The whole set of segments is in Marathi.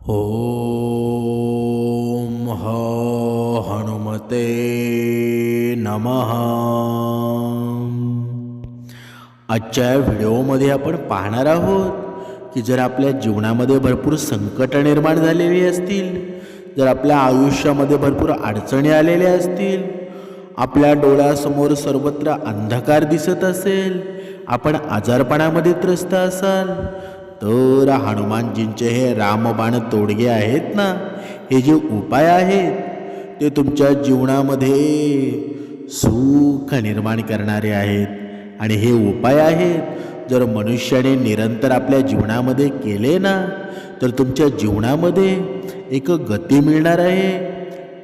ॐ ह हनुमते नमः. आजच्या व्हिडिओमध्ये आपण पाहणार आहोत की जर आपल्या जीवनामध्ये भरपूर संकट निर्माण झालेली असतील जर आपल्या आयुष्यामध्ये भरपूर अडचणी आलेल्या असतील आपल्या डोळ्यासमोर सर्वत्र अंधकार दिसत असेल आपण आजारपणामध्ये त्रस्त असाल तर हनुमानजींचे हे रामबाण तोडगे आहेत ना? हे जे उपाय आहेत ते तुमच्या जीवनामध्ये सुख निर्माण करणारे आहेत. आणि हे उपाय आहेत जर मनुष्याने निरंतर आपल्या जीवनामध्ये केले ना तर तुमच्या जीवनामध्ये एक गती मिळणार आहे.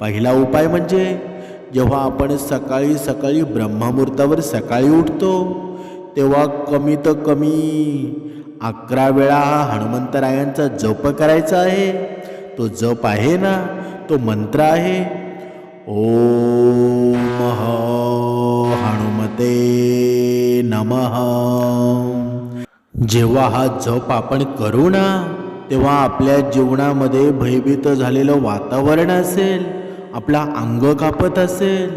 पहिला उपाय म्हणजे जेव्हा आपण सकाळी सकाळी ब्रह्ममुहूर्तावर सकाळी उठतो तेव्हा कमीत कमी अकरा वेळा हा हनुमंतरायांचा जप करायचा आहे. तो जप आहे ना? तो मंत्र आहे. ओ ह हनुमते नमः. जेव्हा हा जप आपण करू ना तेव्हा आपल्या जीवनामध्ये भयभीत झालेलं वातावरण असेल आपला अंग कापत असेल.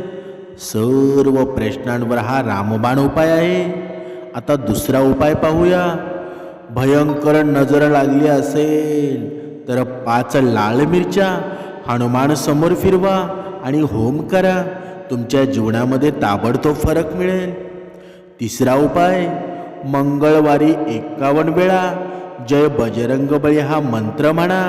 सर्व प्रश्नांवर हा रामबाण उपाय आहे. आता दुसरा उपाय पाहूया. भयंकर नजर लागली असेल तर पाच लाल मिरच्या हनुमान समोर फिरवा आणि होम करा. तुमच्या जीवनामध्ये ताबडतोब फरक मिळेल. तिसरा उपाय मंगळवारी एक्कावन्न वेळा जय बजरंग बळी हा मंत्र म्हणा.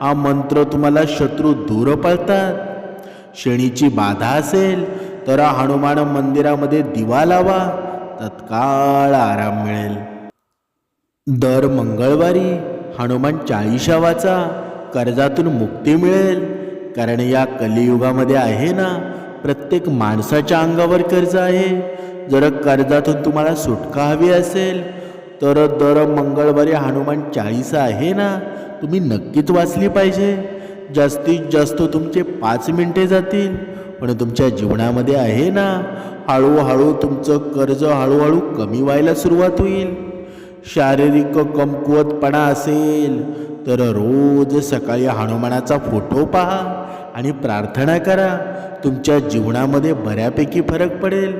हा मंत्र तुम्हाला शत्रू दूर पळतात शनीची बाधा असेल तर हनुमान मंदिरामध्ये दिवा लावा. तत्काळ आराम मिळेल. दर मंगळवारी हनुमान चाळीसा वाचा कर्जातून मुक्ती मिळेल. कारण या कलियुगामध्ये आहे ना प्रत्येक माणसाच्या अंगावर कर्ज आहे. जर कर्जातून तुम्हाला सुटका हवी असेल तर दर मंगळवारी हनुमान चाळीसा आहे ना तुम्ही नक्कीच वाचली पाहिजे. जास्तीत जास्त तुमचे पाच मिनिटे जातील. पण तुमच्या जीवनामध्ये आहे ना हळूहळू तुमचं कर्ज हळूहळू कमी व्हायला सुरुवात होईल. शारीरिक कमकुवतपणा असेल तर रोज सकाळी हनुमानाचा फोटो पहा आणि प्रार्थना करा. तुमच्या जीवनामध्ये बऱ्यापैकी फरक पडेल.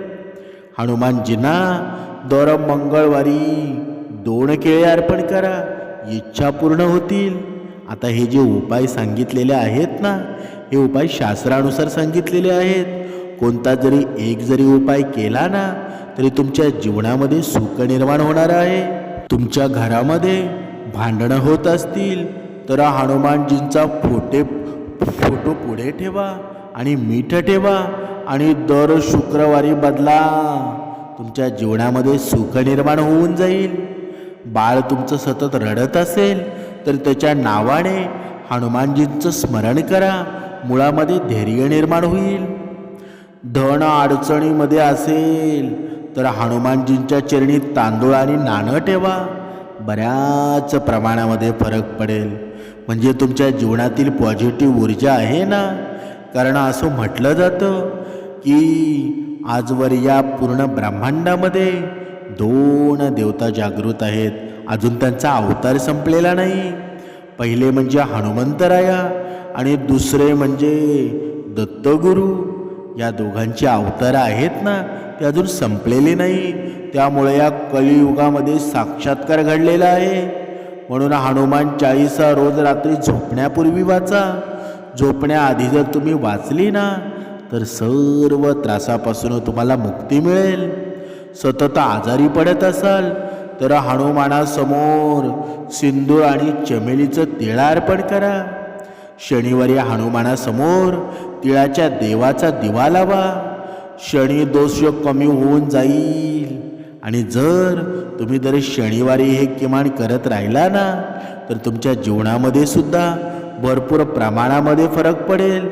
हनुमानजींना दर मंगळवारी दोन केळे अर्पण करा. इच्छा पूर्ण होतील. आता हे जे उपाय सांगितलेले आहेत ना हे उपाय शास्त्रानुसार सांगितलेले आहेत. कोणता जरी एक जरी उपाय केला ना तरी तुमच्या जीवनामध्ये सुख निर्माण होणार आहे. तुमच्या घरामध्ये भांडणं होत असतील तर हनुमानजींचा फोटे फोटो पुढे ठेवा आणि मीठ ठेवा आणि दर शुक्रवारी बदला. तुमच्या जीवनामध्ये सुख निर्माण होऊन जाईल. बाळ तुमचं सतत रडत असेल तर त्याच्या नावाने हनुमानजींचं स्मरण करा. मुळामध्ये धैर्य निर्माण होईल. धन अडचणीमध्ये असेल तर हनुमानजींच्या चरणी तांदूळ आणि नाणं ठेवा. बऱ्याच प्रमाणामध्ये फरक पडेल. म्हणजे तुमच्या जीवनातील पॉझिटिव्ह ऊर्जा आहे ना? कारण असं म्हटलं जातं की आजवर या पूर्ण ब्रह्मांडामध्ये दोन देवता जागृत आहेत. अजून त्यांचा अवतार संपलेला नाही. पहिले म्हणजे हनुमंतराया आणि दुसरे म्हणजे दत्तगुरू. या दोघांचे अवतार आहेत ना? ते अजून संपलेले नाही. त्यामुळे या कलियुगामध्ये साक्षात्कार घडलेला आहे. म्हणून हनुमान चाळीसा रोज रात्री झोपण्यापूर्वी वाचा. झोपण्याआधी जर तुम्ही वाचली ना तर सर्व त्रासापासून तुम्हाला मुक्ती मिळेल. सतत आजारी पडत असाल तर हनुमानासमोर सिंदूर आणि चमेलीचं तिळा अर्पण करा. शनिवारी हनुमानासमोर तिळाच्या देवाचा दिवा लावा. शनी दोष कमी होऊन जाईल. आणि जर तुम्ही जरी शनिवारी हे किमान करत राहिला ना तर तुमच्या जीवनामध्ये सुद्धा भरपूर प्रमाणामध्ये फरक पडेल.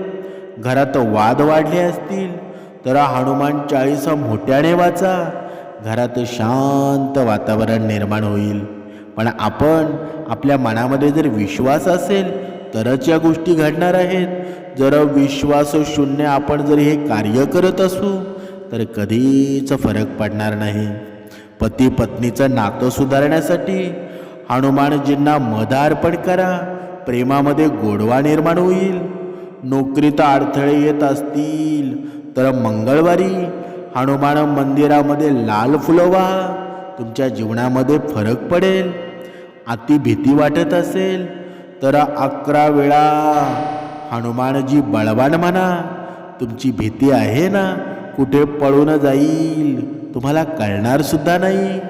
घरात वाद वाढले असतील तर हनुमान चाळीसा मोठ्याने वाचा. घरात शांत वातावरण निर्माण होईल. पण आपण आपल्या मनामध्ये जर विश्वास असेल तरच या गोष्टी घडणार आहेत. जर विश्वास शून्य आपण जर हे कार्य करत असू तर कधीच फरक पडणार नाही. पती पत्नीचं नातं सुधारण्यासाठी हनुमानजींना मध अर्पण करा प्रेमामध्ये गोडवा निर्माण होईल. नोकरीत अडथळे येत असतील तर मंगळवारी हनुमान मंदिरामध्ये लाल फुलं व्हा. तुमच्या जीवनामध्ये फरक पडेल. अति भीती वाटत असेल तर अकरा वेळा हनुमानजी बळवान म्हणा तुमची भीती आहे ना कुठे पळून जाईल तुम्हाला कळणार सुद्धा नाही.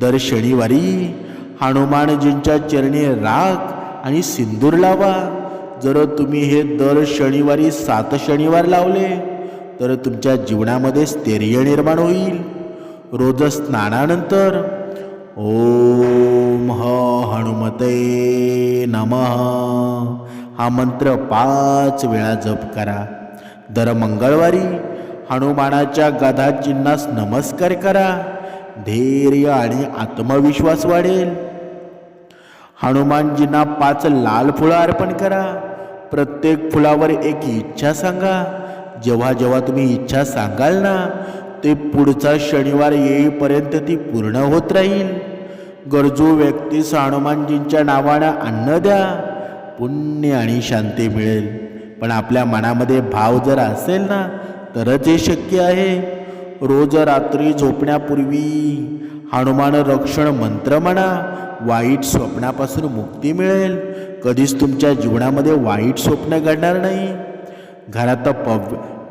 दर शनिवारी हनुमानजींच्या चरणी राख आणि सिंदूर लावा. जर तुम्ही हे दर शनिवारी सात शनिवार लावले तर तुमच्या जीवनामध्ये स्थैर्य निर्माण होईल. रोज स्नानानंतर ओम ह हनुमते नमः. हा मंत्र पाच वेळा जप करा. दर मंगळवारी हनुमानाच्या गदा चिन्हास नमस्कार करा. धैर्य आणि आत्मविश्वास वाढेल. हनुमानजींना पाच लाल फुलं अर्पण करा. प्रत्येक फुलावर एक इच्छा सांगा. जेव्हा जेव्हा तुम्ही इच्छा सांगाल ना ते पुढचा शनिवार येईपर्यंत ती पूर्ण होत राहील. गरजू व्यक्तीस हनुमानजींच्या नावानं अन्न द्या. पुण्य आणि शांती मिळेल. पण आपल्या मनामध्ये भाव जर असेल ना तरच हे शक्य आहे. रोज रात्री झोपण्यापूर्वी हनुमान रक्षण मंत्र म्हणा वाईट स्वप्नापासून मुक्ती मिळेल. कधीच तुमच्या जीवनामध्ये वाईट स्वप्न घडणार नाही. घरात पव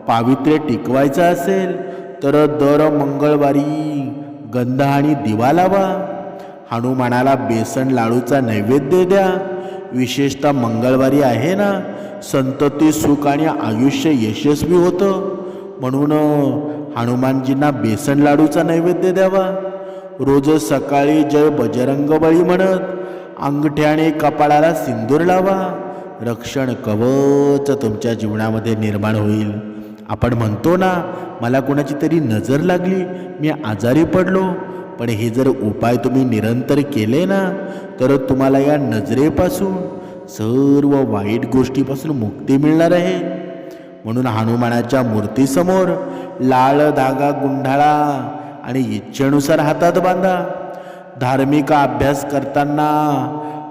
पावित्र्य टिकवायचं असेल तर दर मंगळवारी गंध आणि दिवा लावा. हनुमानाला बेसन लाडूचा नैवेद्य द्या. विशेषतः मंगळवारी आहे ना? संतती सुख आणि आयुष्य यशस्वी होतं. म्हणून हनुमानजींना बेसन लाडूचा नैवेद्य द्यावा. रोज सकाळी जय बजरंगबळी म्हणत अंगठ्याने कपाळाला सिंदूर लावा. रक्षण कवच तुमच्या जीवनामध्ये निर्माण होईल. आपण म्हणतो ना मला कोणाची तरी नजर लागली मी आजारी पडलो. पण हे जर उपाय तुम्ही निरंतर केले ना तर तुम्हाला या नजरेपासून सर्व वाईट गोष्टीपासून मुक्ती मिळणार आहे. म्हणून हनुमानाच्या मूर्तीसमोर लाल धागा गुंढाळा आणि इच्छेनुसार हातात बांधा. धार्मिक अभ्यास करताना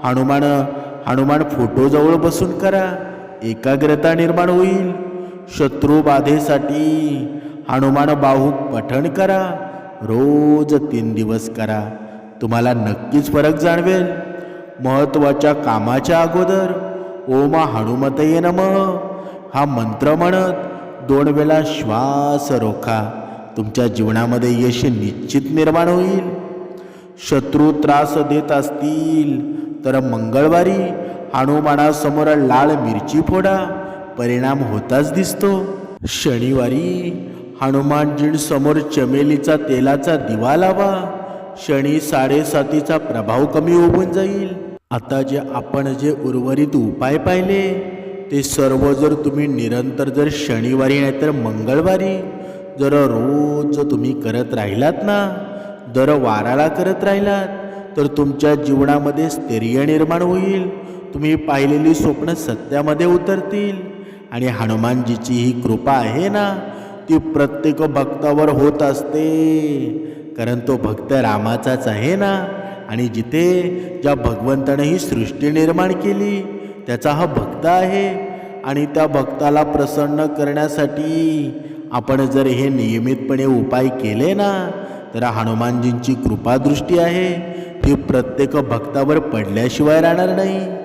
हनुमान हनुमान फोटोजवळ बसून करा. एकाग्रता निर्माण होईल. शत्रुबाधेसाठी हनुमान बाहू पठण करा. रोज तीन दिवस करा. तुम्हाला नक्कीच फरक जाणवेल. महत्त्वाच्या कामाच्या अगोदर ओमा हनुमतये नम. हा मंत्र म्हणत दोन वेळा श्वास रोखा. तुमच्या जीवनामध्ये यश निश्चित निर्माण होईल. शत्रू त्रास देत असतील तर मंगळवारी हनुमानासमोर लाल मिरची फोडा. परिणाम होताच दिसतो. शनिवारी हनुमानजींसमोर चमेलीचा तेलाचा दिवा लावा. शनी साडेसातीचा प्रभाव कमी होऊन जाईल. आता जे आपण जे उर्वरित उपाय पाहिले ते सर्व जर तुम्ही निरंतर जर शनिवारी नाहीतर मंगळवारी जर रोज तुम्ही करत राहिलात ना दर वाराला करत राहिलात तर तुमच्या जीवनामध्ये स्थैर्य निर्माण होईल. तुम्ही पाहिलेली स्वप्न सत्यामध्ये उतरतील. आणि हनुमानजीची ही कृपा आहे ना ती प्रत्येक भक्तावर होत असते. कारण तो भक्त रामाचाच आहे ना? आणि जिथे ज्या भगवंताने ही सृष्टी निर्माण केली त्याचा हा भक्त आहे. आणि त्या भक्ताला प्रसन्न करण्यासाठी आपण जर हे नियमितपणे उपाय केले ना तर हनुमानजींची कृपादृष्टी आहे. ती प्रत्येक भक्तावर पडल्याशिवाय राहणार नाही.